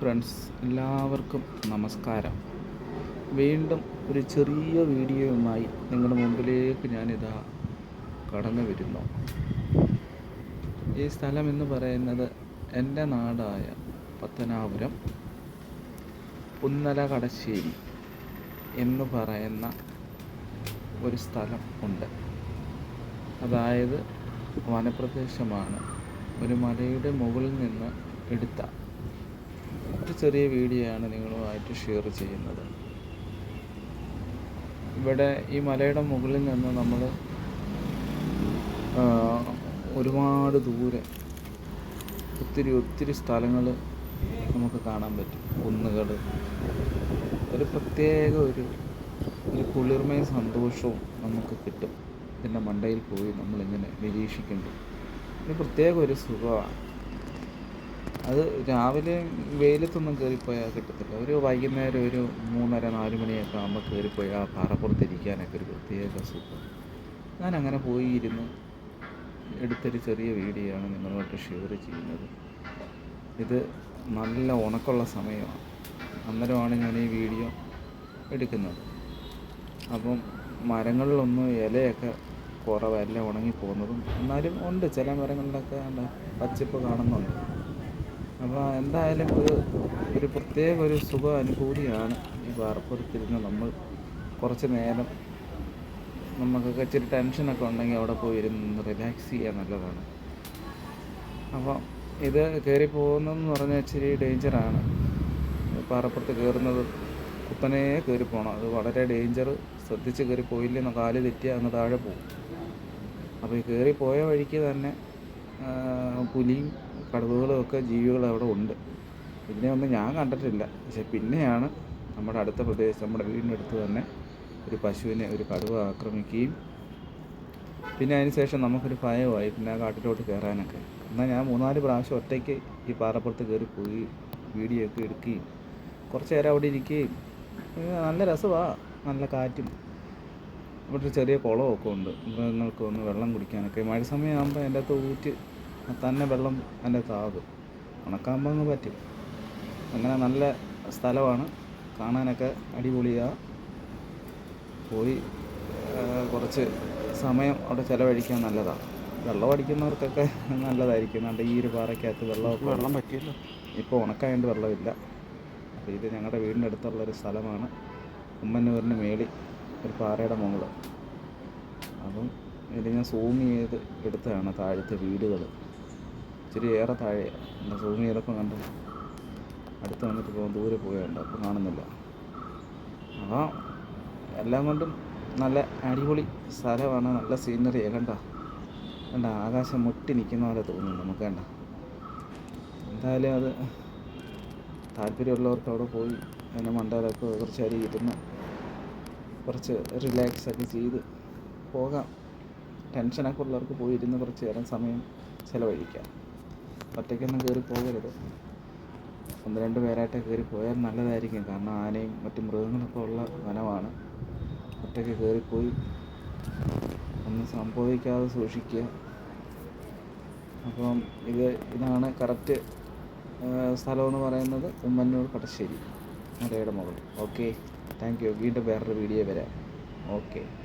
Friends എല്ലാവർക്കും നമസ്കാരം. വീണ്ടും ഒരു ചെറിയ വീഡിയോയുമായി നിങ്ങളുടെ മുമ്പിലേക്ക് ഞാനിതാ കടന്നു വരുന്നു ഈ സ്ഥലം എന്ന് പറയുന്നത് എന്റെ നാടായ പത്തനാപുരം പുന്നല കടശ്ശേരി എന്ന് പറയുന്ന ഒരു സ്ഥലം ഉണ്ട്. അതായത് വനപ്രദേശമാണ്. ഒരു മലയുടെ മുകളിൽ നിന്ന് എടുത്ത ഒരു ചെറിയ വീഡിയോ ആണ് നിങ്ങളുമായിട്ട് ഷെയർ ചെയ്യുന്നത്. ഇവിടെ ഈ മലയുടെ മുകളിൽ നിന്ന് നമ്മൾ ഒരുപാട് ദൂരെ ഒത്തിരി ഒത്തിരി സ്ഥലങ്ങൾ നമുക്ക് കാണാൻ പറ്റും. കുന്നുകൾ ഒരു പ്രത്യേക ഒരു ഒരു കുളിർമയും സന്തോഷവും നമുക്ക് കിട്ടും. ഇതിന്റെ മണ്ടയിൽ പോയി നമ്മളിങ്ങനെ നിരീക്ഷിക്കുമ്പോൾ. ഇത് പ്രത്യേക ഒരു സുഖമാണ്. അത് രാവിലെ വെയിലത്തൊന്നും കയറിപ്പോയാൽ കിട്ടത്തില്ല. ഒരു വൈകുന്നേരം ഒരു മൂന്നര നാല് മണിയൊക്കെ ആകുമ്പോൾ കയറിപ്പോയി ആ പാറപ്പുറത്തിരിക്കാനൊക്കെ ഒരു പ്രത്യേക സുഖം. ഞാൻ അങ്ങനെ പോയി ഇരുന്ന് എടുത്തൊരു ചെറിയ വീഡിയോ ആണ് നിങ്ങളുമായിട്ട് ഷെയർ ചെയ്യുന്നത്. ഇത് നല്ല ഉണക്കുള്ള സമയമാണ്. അന്നേരമാണ് ഞാൻ ഈ വീഡിയോ എടുക്കുന്നത്. അപ്പം മരങ്ങളിലൊന്നും ഇലയൊക്കെ കുറവല്ല ഉണങ്ങി പോകുന്നതും എന്നാലും ഉണ്ട് ചില മരങ്ങളിലൊക്കെ എന്താ പച്ചപ്പ് കാണുന്നുണ്ട്. അപ്പോൾ എന്തായാലും ഒരു ഒരു പ്രത്യേക ഒരു സുഖ അനുഭൂതിയാണ് ഈ വാർപ്പുറത്തിരുന്ന് നമ്മൾ കുറച്ച് നേരം നമുക്കൊക്കെ ഇച്ചിരി ടെൻഷനൊക്കെ ഉണ്ടെങ്കിൽ അവിടെ പോയി ഇരുന്ന് റിലാക്സ് ചെയ്യാൻ നല്ലതാണ്. അപ്പോൾ ഇത് കയറി പോകുന്നതെന്ന് പറഞ്ഞാൽ ഇച്ചിരി ഡേഞ്ചറാണ് പാറപ്പുറത്ത് കയറുന്നത് കുത്തനെ കയറി പോകണം. അത് വളരെ ഡേഞ്ചർ ശ്രദ്ധിച്ച് കയറി പോയില്ലെന്ന് കാൽ തെറ്റിയാൽ അങ്ങ് താഴെ പോകും. അപ്പോൾ ഈ കയറി പോയ വഴിക്ക് തന്നെ പുലിയും കടുവകളും ഒക്കെ ജീവികൾ അവിടെ ഉണ്ട്. ഇതിനെ ഒന്നും ഞാൻ കണ്ടിട്ടില്ല. പക്ഷെ പിന്നെയാണ് നമ്മുടെ അടുത്ത പ്രദേശം നമ്മുടെ വീടിന്റെ അടുത്ത് തന്നെ ഒരു പശുവിനെ ഒരു കടുവ ആക്രമിക്കുകയും പിന്നെ അതിന് ശേഷം നമുക്കൊരു ഭയമായി പിന്നെ ആ കാട്ടിലോട്ട് കയറാനൊക്കെ. എന്നാൽ ഞാൻ മൂന്നാൽ പ്രാവശ്യം ഒറ്റയ്ക്ക് ഈ പാറപ്പുറത്ത് കയറി പോയി വീഡിയോ ഒക്കെ എടുക്കുകയും കുറച്ച് നേരം അവിടെ ഇരിക്കുകയും. നല്ല രസമാണ് നല്ല കാറ്റും ഇവിടെ ഒരു ചെറിയ കുളമൊക്കെ ഉണ്ട്. മൃഗങ്ങൾക്ക് ഒന്ന് വെള്ളം കുടിക്കാനൊക്കെ. മഴ സമയമാകുമ്പോൾ അതിന്റെ അകത്ത് ഊറ്റ് തന്നെ വെള്ളം അതിന്റെ അകത്ത് ആകും. ഉണക്കാകുമ്പോൾ അങ്ങ് പറ്റും. അങ്ങനെ നല്ല സ്ഥലമാണ്. കാണാനൊക്കെ അടിപൊളിയാണ് പോയി കുറച്ച് സമയം അവിടെ ചിലവഴിക്കാൻ നല്ലതാണ് വെള്ളം അടിക്കുന്നവർക്കൊക്കെ നല്ലതായിരിക്കും. നല്ല ഈ ഒരു പാറയ്ക്കകത്ത് വെള്ളമൊക്കെ വെള്ളം പറ്റിയല്ലോ. ഇപ്പോൾ ഉണക്കായതുകൊണ്ട് വെള്ളമില്ല. അപ്പോൾ ഇത് ഞങ്ങളുടെ വീടിന്റെ അടുത്തുള്ളൊരു സ്ഥലമാണ്. ഉമ്മന്നൂരിന് മേളി ഒരു പാറയുടെ മുകളിൽ. അപ്പം ഇത് ഞാൻ സൂം ചെയ്ത് എടുത്തതാണ് താഴത്തെ വീടുകൾ ഇച്ചിരി ഏറെ താഴെ എന്നാൽ സൂം ചെയ്തപ്പോൾ കണ്ടു? അടുത്ത് വന്നിട്ട് പോകാൻ ദൂരെ പോയുണ്ട് അപ്പോൾ കാണുന്നില്ല. അപ്പോൾ എല്ലാം കൊണ്ടും നല്ല അടിപൊളി സ്ഥലമാണ് നല്ല സീനറി കണ്ട? കണ്ട? ആകാശം മുട്ടി നിൽക്കുന്ന പോലെ തോന്നുന്നു നമുക്ക് കണ്ട? എന്തായാലും അത് താല്പര്യമുള്ളവർക്ക് അവിടെ പോയി അതിന്റെ മണ്ടയിലൊക്കെ കുറച്ച് ഇരുന്ന് കുറച്ച് റിലാക്സ് ഒക്കെ ചെയ്ത് പോകാം. ടെൻഷനൊക്കെ ഉള്ളവർക്ക് പോയിരുന്ന് കുറച്ച് നേരം സമയം ചിലവഴിക്കാം. ഒറ്റയ്ക്കൊന്നും കയറി പോകരുത്. ഒന്ന് രണ്ട് പേരായിട്ട് കയറി പോയാൽ നല്ലതായിരിക്കും. കാരണം ആനയും മറ്റു മൃഗങ്ങളൊക്കെ ഉള്ള വനമാണ്. ഒറ്റയ്ക്ക് കയറിപ്പോയി ഒന്നും സംഭവിക്കാതെ സൂക്ഷിക്കുക. അപ്പം ഇത് ഇതാണ് കറക്റ്റ് സ്ഥലമെന്ന് പറയുന്നത് ഉമ്മന്നൂർ കടശ്ശേരി മലയുടെ മുകളിൽ. Okay thank you. വീണ്ടും വേറൊരു വീഡിയോ വരാം. ഓക്കെ.